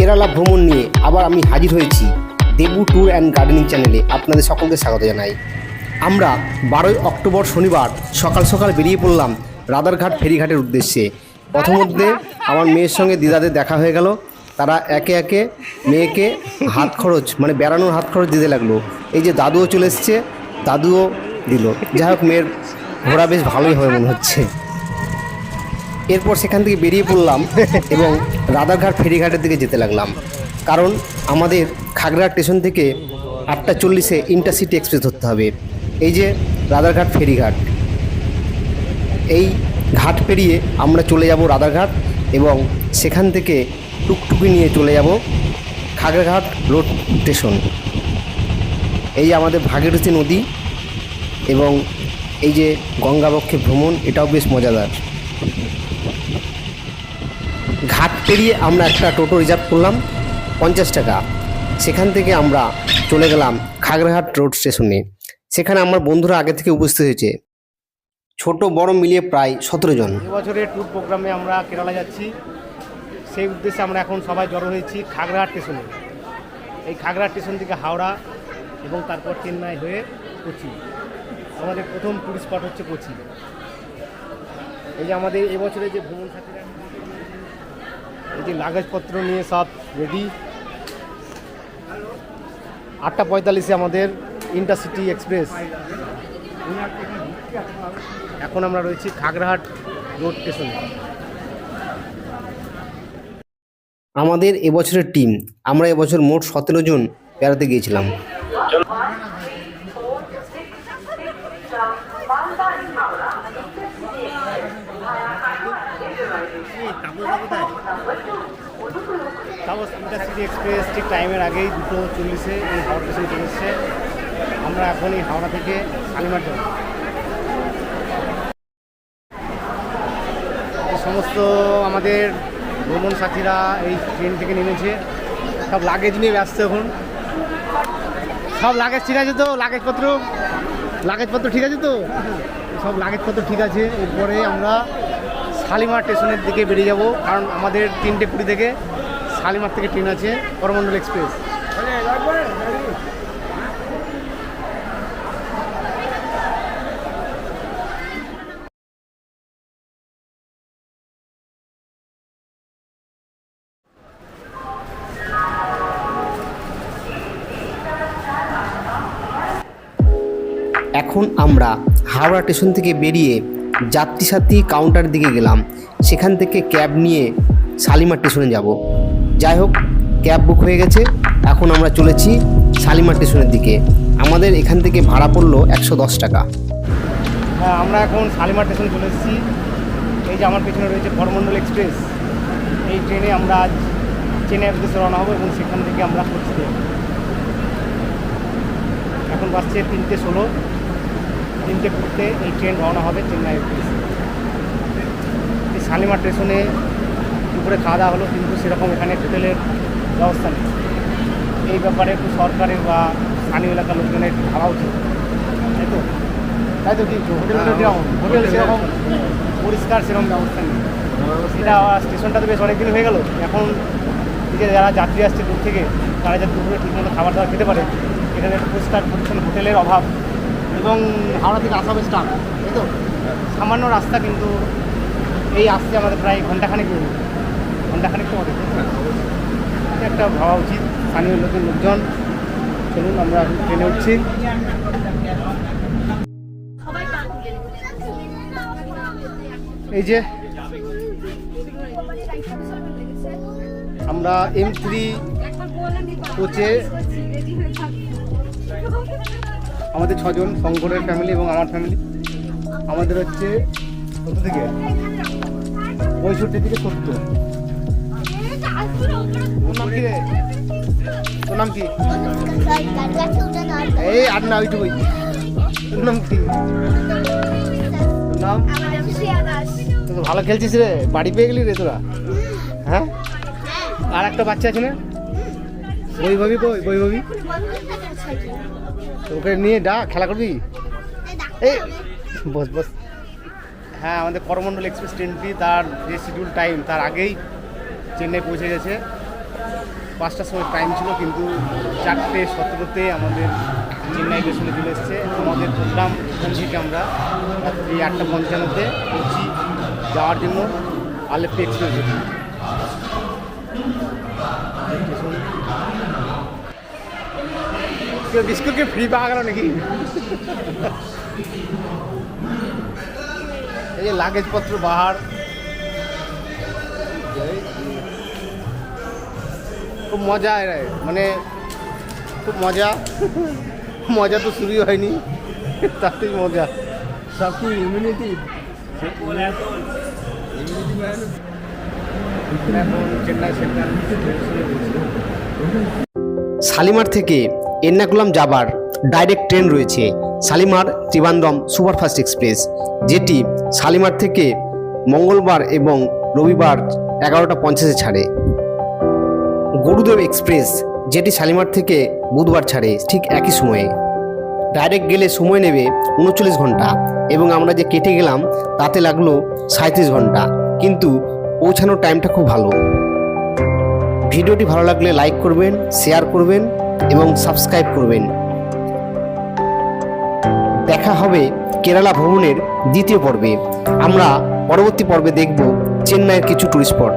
কেরালা ভ্রমণ নিয়ে আবার আমি হাজির হয়েছি দেবু ট্যুর অ্যান্ড গার্ডেনিং চ্যানেলে আপনাদের সকলকে স্বাগত জানাই। আমরা বারোই অক্টোবর শনিবার সকাল সকাল বেরিয়ে পড়লাম রাদারঘাট ফেরিঘাটের উদ্দেশ্যে। প্রথমধ্যে আমার মেয়ের সঙ্গে দিদাদের দেখা হয়ে গেল। তারা একে একে মেয়েকে হাত খরচ মানে বেড়ানোর হাত খরচ দিতে লাগল। এই যে দাদুও চলে এসছে, দাদুও দিল। যাই হোক, মেয়ের ঘোরা বেশ ভালোই হবে মনে হচ্ছে। এরপর সেখান থেকে বেরিয়ে পড়লাম এবং রাধারঘাট ফেরিঘাটের দিকে যেতে লাগলাম। কারণ আমাদের খাগড়া স্টেশন থেকে আটটা চল্লিশে ইন্টারসিটি এক্সপ্রেস ধরতে হবে। এই যে রাধারঘাট ফেরিঘাট এই ঘাট পেরিয়ে আমরা চলে যাব রাধারঘাট এবং সেখান থেকে টুকটুকি নিয়ে চলে যাব খাগড়াঘাট রোড স্টেশন। এই আমাদের ভাগীরথী নদী এবং এই যে গঙ্গাবক্ষে ভ্রমণ এটাও বেশ মজাদার। ঘাট পেরিয়ে আমরা একটা টোটো রিজার্ভ করলাম, পঞ্চাশ টাকা। সেখান থেকে আমরা চলে গেলাম খাগড়াহাট রোড স্টেশনে। সেখানে আমার বন্ধুরা আগে থেকে উপস্থিত হয়েছে। ছোট, বড় মিলিয়ে প্রায় সতেরো জন। এবছরের ট্যুর প্রোগ্রামে আমরা কেরালা যাচ্ছি। সেই উদ্দেশ্যে আমরা এখন সবাই জড়ো হয়েছি খাগড়াহাট স্টেশনে। এই খাগড়াহাট স্টেশন থেকে হাওড়া এবং তারপর চেন্নাই হয়ে কোচি। আমাদের প্রথম টুরিস্ট স্পট হচ্ছে কোচি। এই যে আমাদের এবছরে যে ভ্রমণ সাথীরা যে লাগেজপত্র নিয়ে সব রেডি আটটা পঁয়তাল্লিশে আমাদের ইন্টারসিটি এক্সপ্রেস এখন আমরা রয়েছি খাগড়াহাট রোড স্টেশনে আমাদের এবছরের টিম আমরা এবছর মোট সতেরো জন বেড়াতে গিয়েছিলাম। এক্সপ্রেস ঠিক টাইমের আগেই দুটো চল্লিশে এই হাওড়া স্টেশনে চলে এসছে। আমরা এখন এই হাওড়া থেকে শালিমার যাব। সমস্ত আমাদের ভ্রমণ সাথীরা এই ট্রেন থেকে নেমেছে। সব লাগেজ নিয়ে ব্যস্ত এখন। সব লাগেজ ঠিক আছে তো? লাগেজপত্র লাগেজপত্র ঠিক আছে তো? সব লাগেজপত্র ঠিক আছে। এরপরে আমরা শালিমার স্টেশনের দিকে বেরিয়ে যাব। কারণ আমাদের তিনটে কুড়ি থেকে শালিমার থেকে ট্রেন আছে করমণ্ডল এক্সপ্রেস। এখন আমরা হাওড়া স্টেশন থেকে বেরিয়ে যাত্রী সাথী কাউন্টার দিকে গেলাম। সেখান থেকে ক্যাব নিয়ে শালিমার স্টেশনে যাব। যাই হোক ক্যাব বুক হয়ে গেছে। এখন আমরা চলেছি শালিমার স্টেশনের দিকে। আমাদের এখান থেকে ভাড়া পড়ল একশো দশ টাকা। হ্যাঁ আমরা এখন শালিমার স্টেশনে চলে এসেছি। এই যে আমার পেছনে রয়েছে করমণ্ডল এক্সপ্রেস এই ট্রেনে আমরা আজ চেন্নাই উদ্দেশ্যে রওনা হব এবং সেখান থেকে আমরা করছি এখন বাসছে তিনটে ষোলো। তিনটে কুড়িতে এই ট্রেন রওনা হবে চেন্নাই এই শালিমার স্টেশনে দুপুরে খাওয়া দাওয়া হলো, কিন্তু সেরকম এখানে হোটেলের ব্যবস্থা নেই। এই ব্যাপারে একটু সরকারের বা স্থানীয় এলাকার লোকজনের ভাবা উচিত। তাই তো? তাই তো কি? হোটেল হোটেল সেরকম পরিষ্কার সেরকম ব্যবস্থা নেই। এটা স্টেশনটা তো বেশ অনেকদিন হয়ে গেল। এখন দিকে যারা যাত্রী আসছে দূর থেকে, তারা যাতে দুপুরে ঠিকমতো খাবার দাবার খেতে পারে, এখানে একটা পরিষ্কার পরিচ্ছন্ন হোটেলের অভাব। এবং হাওড়া থেকে আসা হবে স্টাফ তাই তো? সামান্য রাস্তা কিন্তু এই আসতে আমাদের প্রায় ঘন্টাখানেক। ঘন্টাখানেক তো এটা একটা ভাবা উচিত, স্থানীয় লোকের লোকজন। চলুন, আমরা ট্রেনে উঠছি। এই যে আমরা এম থ্রি কোচে আমাদের ছজন শঙ্করের ফ্যামিলি এবং আমার ফ্যামিলি আমাদের হচ্ছে কত থেকে? পঁয়ষট্টি থেকে সত্তর। এই আর না ভালো খেলছিস রে, বাড়ি পেয়ে গেলি রে তোরা। হ্যাঁ? আর একটা বাচ্চা আছে না? বৈভবী বৈভবী? ওকে নিয়ে ডাক খেলা করবি? এই বস বস। হ্যাঁ আমাদের করমণ্ডল এক্সপ্রেস ট্রেনটি তার যে শিডিউল টাইম তার আগেই চেন্নাই পৌঁছে গেছে। পাঁচটার সময় টাইম ছিল কিন্তু চারটে সতেরোতে আমাদের চেন্নাই স্টেশনে চলে এসেছে। আমাদের প্রোগ্রাম এখান থেকে আমরা রাত্রি আটটা পঞ্চান্নতে পৌঁছি যাওয়ার জন্য আলেপ্পি এক্সপ্রেস কেউ বিস্কুটকে ফ্রি পাওয়া গেল নাকি? এই যে লাগেজপত্র বাহার। খুব মজা এরাই মানে খুব মজা। মজা তো শুরুই হয়নি তাতেই মজা। সব কি ইমিউনিটি শালিমার থেকে এর্নাকুলাম যাবার ডাইরেক্ট ট্রেন রয়েছে শালিমার ত্রিবান্দ্রম সুপারফাস্ট এক্সপ্রেস, যেটি শালিমার থেকে মঙ্গলবার এবং রবিবার এগারোটা পঞ্চাশে ছাড়ে। গুরুদেব এক্সপ্রেস, যেটি শালিমার থেকে বুধবার ছাড়ে, ঠিক একই সময়ে। ডাইরেক্ট গেলে সময় নেবে উনচল্লিশ ঘণ্টা এবং আমরা যে কেটে গেলাম, তাতে লাগল সাঁত্রিশ ঘণ্টা, কিন্তু পৌঁছানোর টাইমটা খুব ভালো। ভিডিওটি ভালো লাগলে লাইক করবেন শেয়ার করবেন এবং সাবস্ক্রাইব করবেন। দেখা হবে কেরালা ভ্রমণের দ্বিতীয় পর্বে। আমরা পরবর্তী পর্বে দেখব চেন্নাইয়ের কিছু টুরিস্ট স্পট